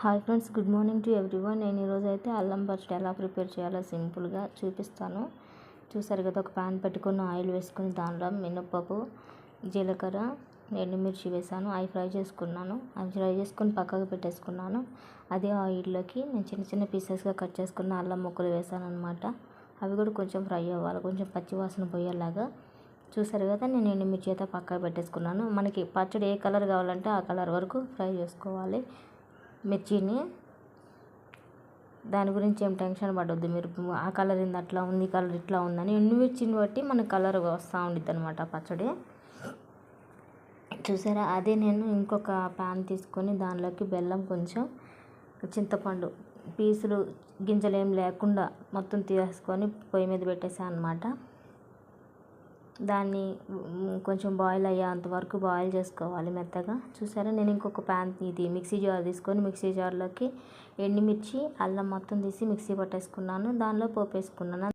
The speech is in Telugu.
Hi friends good morning to everyone. నేను ఈరోజు అయితే అల్లం పచ్చడి ఎలా ప్రిపేర్ చేయాలో సింపుల్గా చూపిస్తాను. చూసారు కదా ఒక ప్యాన్ పెట్టుకుని ఆయిల్ వేసుకుని దానిలో మినప్పప్పు జీలకర్ర ఎండుమిర్చి వేసాను. అవి ఫ్రై చేసుకున్నాను. అవి ఫ్రై చేసుకుని పక్కకు పెట్టేసుకున్నాను. అదే ఆయిల్లోకి నేను చిన్న చిన్న పీసెస్గా కట్ చేసుకున్న అల్లం ముక్కలు వేసాను అనమాట అవి కూడా కొంచెం ఫ్రై అవ్వాలి కొంచెం పచ్చివాసన పోయేలాగా. చూసారు కదా నేను ఎండుమిర్చి అయితే పక్కకు పెట్టేసుకున్నాను. మనకి పచ్చడి ఏ కలర్ కావాలంటే ఆ కలర్ వరకు ఫ్రై చేసుకోవాలి. మిర్చిని. దాని గురించి ఏం టెన్షన్ పడొద్దు మీరు. ఆ కలర్ ఏంది అట్లా ఉంది ఈ కలర్ ఇట్లా ఉందని. ఎండుమిర్చిని బట్టి మనకు కలర్ వస్తూ ఉండిద్ది అనమాట పచ్చడి. చూసారా? అదే నేను ఇంకొక ప్యాన్ తీసుకొని దానిలోకి బెల్లం కొంచెం చింతపండు పీసులు గింజలు ఏం లేకుండా మొత్తం తీసుకొని పొయ్యి మీద పెట్టేసాను అనమాట దాన్ని కొంచెం బాయిల్ అయ్యేంత వరకు బాయిల్ చేసుకోవాలి మెత్తగా. చూసారా? నేను ఇంకొక ప్యాన్ ఇది మిక్సీ జార్ తీసుకొని మిక్సీ జార్లోకి ఎండుమిర్చి అల్లం మొత్తం తీసి మిక్సీ పట్టేసుకున్నాను. దానిలో పోపు వేసుకున్నాను.